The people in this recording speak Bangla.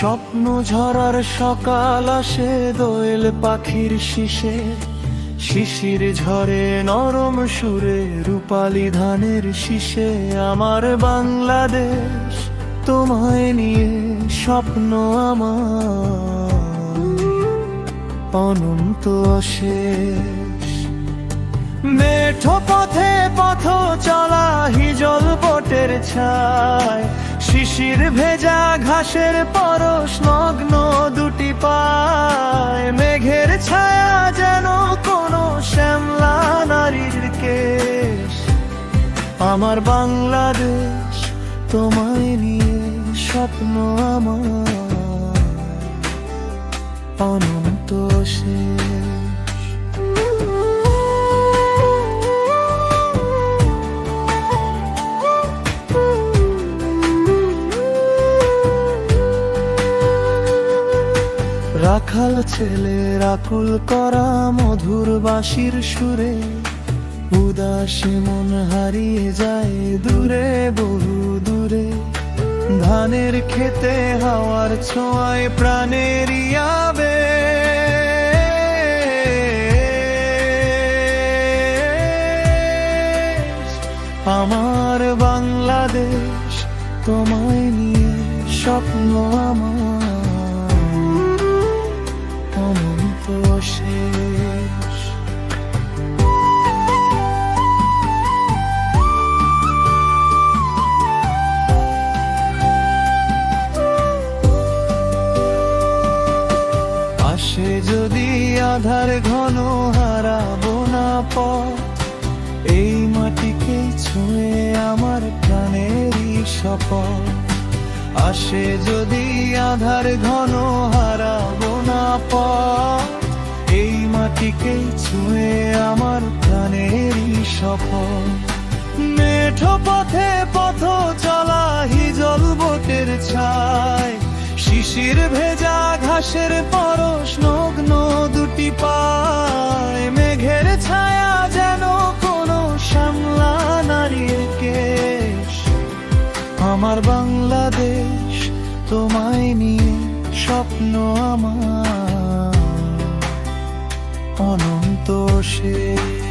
স্বপ্ন ঝরার সকাল আসে দোয়েল পাখির শিশে শিশির ঝরে নরম সুরে রূপালি ধানের শীষে। আমার বাংলাদেশ, তোমায় নিয়ে স্বপ্ন আমার। অনন্ত অশেষ। মেঠো পথে পথ চলা হিজল বটের ছায়। শিশির ভেজা ঘাসের পরশ নগ্ন দুটি পায়। মেঘের ছায়া যেন কোনো শ্যামলা নারীর কেশ। আমার বাংলাদেশ তোমায় নিয়ে স্বপ্ন আমার। অনন্ত শেষ। রাখাল ছেলে রাকুল করা মধুর বাঁশির সুরে, উদাসী মন হারিয়ে যায় দূরে, বহু দূরে। ধানের খেতে হাওয়ার ছোঁয়ায় প্রাণের ইয়াবে আমার বাংলাদেশ তোমায় নিয়ে স্বপ্ন আমার। আধার ঘন হারাবো না পথ। এই মাটিকে ছুঁয়ে আমার প্রাণেরই শপথ। আসে যদি আধার ঘন হারাবো না পথ। এই মাটিকে ছুঁয়ে আমার প্রাণেরই শপথ। মেঠো পথে পথ চলা হিজল বোটের ছায়। শিশির ভেজা ঘাসের পরশ নগ্ন দুটি পায়, মেঘের ছায়া যেন কোনো শ্যামলা নারীর কেশ। আমার বাংলাদেশ তোমায় নিয়ে স্বপ্ন আমার। অনন্ত শেষ।